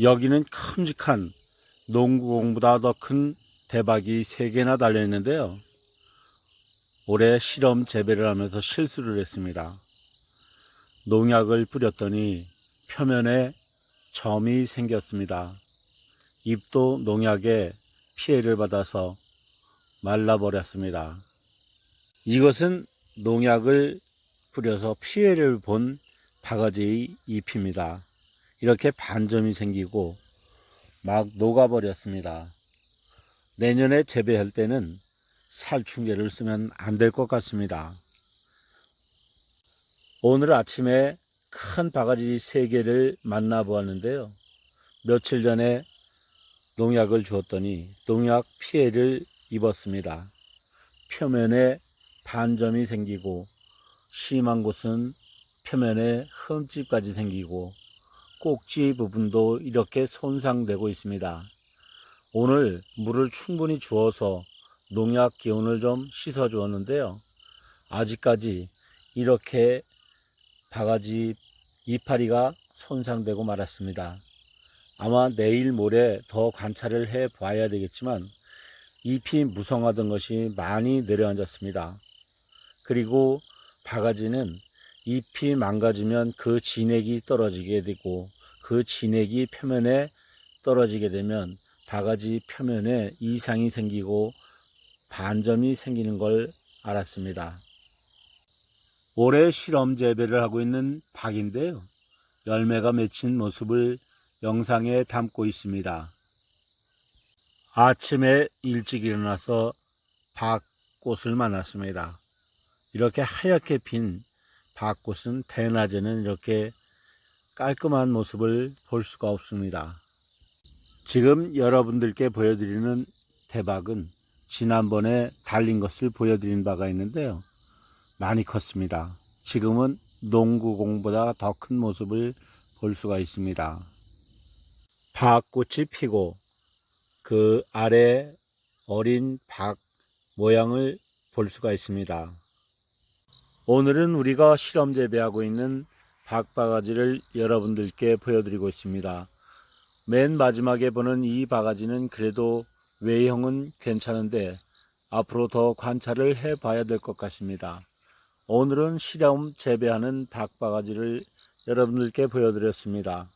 여기는 큼직한 농구공보다 더 큰 대박이 3개나 달려 있는데요. 올해 실험 재배를 하면서 실수를 했습니다. 농약을 뿌렸더니 표면에 점이 생겼습니다. 잎도 농약에 피해를 받아서 말라버렸습니다. 이것은 농약을 뿌려서 피해를 본 바가지의 잎입니다. 이렇게 반점이 생기고 막 녹아버렸습니다. 내년에 재배할 때는 살충제를 쓰면 안 될 것 같습니다. 오늘 아침에 큰 바가지 세 개를 만나 보았는데요. 며칠 전에 농약을 주었더니 농약 피해를 입었습니다. 표면에 반점이 생기고 심한 곳은 표면에 흠집까지 생기고 꼭지 부분도 이렇게 손상되고 있습니다. 오늘 물을 충분히 주어서 농약 기운을 좀 씻어 주었는데요. 아직까지 이렇게 바가지 이파리가 손상되고 말았습니다. 아마 내일 모레 더 관찰을 해 봐야 되겠지만 잎이 무성하던 것이 많이 내려앉았습니다. 그리고 바가지는 잎이 망가지면 그 진액이 떨어지게 되고 그 진액이 표면에 떨어지게 되면 바가지 표면에 이상이 생기고 반점이 생기는 걸 알았습니다. 올해 실험 재배를 하고 있는 박인데요. 열매가 맺힌 모습을 영상에 담고 있습니다. 아침에 일찍 일어나서 박꽃을 만났습니다. 이렇게 하얗게 핀 박꽃은 대낮에는 이렇게 깔끔한 모습을 볼 수가 없습니다. 지금 여러분들께 보여드리는 대박은 지난번에 달린 것을 보여드린 바가 있는데요. 많이 컸습니다. 지금은 농구공보다 더 큰 모습을 볼 수가 있습니다. 박꽃이 피고 그 아래 어린 박 모양을 볼 수가 있습니다. 오늘은 우리가 실험 재배하고 있는 박바가지를 여러분들께 보여드리고 있습니다. 맨 마지막에 보는 이 바가지는 그래도 외형은 괜찮은데 앞으로 더 관찰을 해 봐야 될 것 같습니다. 오늘은 실험 재배하는 박바가지를 여러분들께 보여드렸습니다.